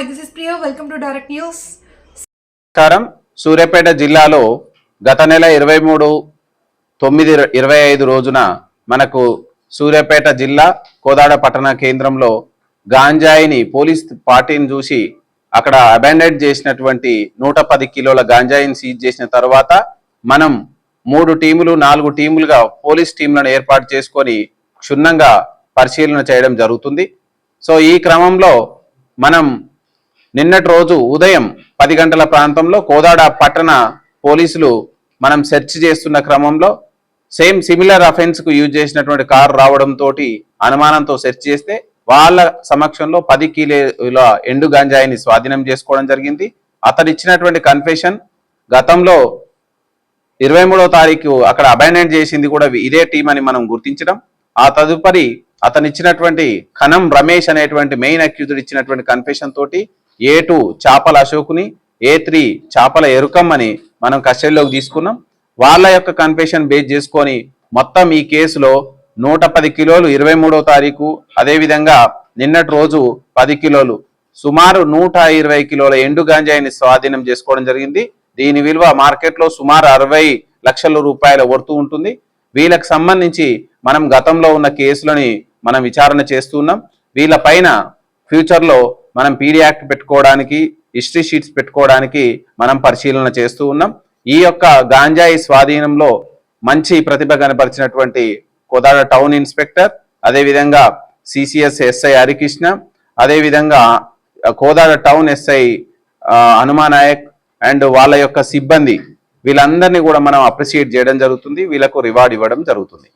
Welcome to direct news నమస్కారం. సూర్యాపేట జిల్లాలో గత నెల ఇరవై మూడు తొమ్మిది ఇరవై ఐదు రోజున మనకు సూర్యాపేట జిల్లా కోదాడ పట్టణ కేంద్రంలో గాంజాయిని పోలీస్ పార్టీని చూసి అక్కడ అబాండెడ్ చేసినటువంటి నూట పది కిలోల గాంజాయిని సీజ్ చేసిన తర్వాత మనం మూడు టీములు నాలుగు టీములుగా పోలీస్ టీంలను ఏర్పాటు చేసుకొని క్షుణ్ణంగా పరిశీలన చేయడం జరుగుతుంది. సో ఈ క్రమంలో మనం నిన్నటి రోజు ఉదయం పది గంటల ప్రాంతంలో కోదాడ పట్టణ పోలీసులు మనం సెర్చ్ చేస్తున్న క్రమంలో సేమ్ సిమిలర్ అఫెన్స్కు యూజ్ చేసినటువంటి కారు రావడంతో అనుమానంతో సెర్చ్ చేస్తే వాళ్ళ సమక్షంలో పది కిలోల ఎండు గంజాయిని స్వాధీనం చేసుకోవడం జరిగింది. అతనిచ్చినటువంటి కన్ఫెషన్ గతంలో ఇరవై మూడో తారీఖు అక్కడ అబైండెంట్ చేసింది కూడా ఇదే టీం అని మనం గుర్తించడం. ఆ తదుపరి అతను ఇచ్చినటువంటి ఖనం రమేష్ అనేటువంటి మెయిన్ అక్యూజ్డ్ ఇచ్చినటువంటి కన్ఫెషన్ తోటి ఏ టూ చేపల అశోకుని ఏ త్రీ చేపల ఎరుకమ్మని మనం కస్టడీలోకి తీసుకున్నాం. వాళ్ళ యొక్క కన్ఫెషన్ బేస్ చేసుకొని మొత్తం ఈ కేసులో నూట పది కిలోలు ఇరవై మూడో తారీఖు అదేవిధంగా నిన్నటి రోజు పది కిలోలు సుమారు నూట ఇరవై కిలోల ఎండు గాంజాయిని స్వాధీనం చేసుకోవడం జరిగింది. దీని విలువ మార్కెట్లో సుమారు అరవై లక్షల రూపాయల వర్తు ఉంటుంది. వీళ్ళకి సంబంధించి మనం గతంలో ఉన్న కేసులని మనం విచారణ చేస్తున్నాం వీళ్ళ పైన ఫ్యూచర్లో మనం పీడీ యాక్ట్ పెట్టుకోవడానికి హిస్టరీ షీట్స్ పెట్టుకోవడానికి మనం పరిశీలన చేస్తూ ఉన్నాం. ఈ యొక్క గాంజాయి స్వాధీనంలో మంచి ప్రతిభ కనపరిచినటువంటి కోదాడ టౌన్ ఇన్స్పెక్టర్ అదేవిధంగా సిసిఎస్ ఎస్ఐ హరికృష్ణ అదేవిధంగా Kodad town SI Hanuma Naik and వాళ్ళ యొక్క సిబ్బంది వీళ్ళందరినీ కూడా మనం అప్రిషియేట్ చేయడం జరుగుతుంది. వీళ్ళకు రివార్డ్ ఇవ్వడం జరుగుతుంది.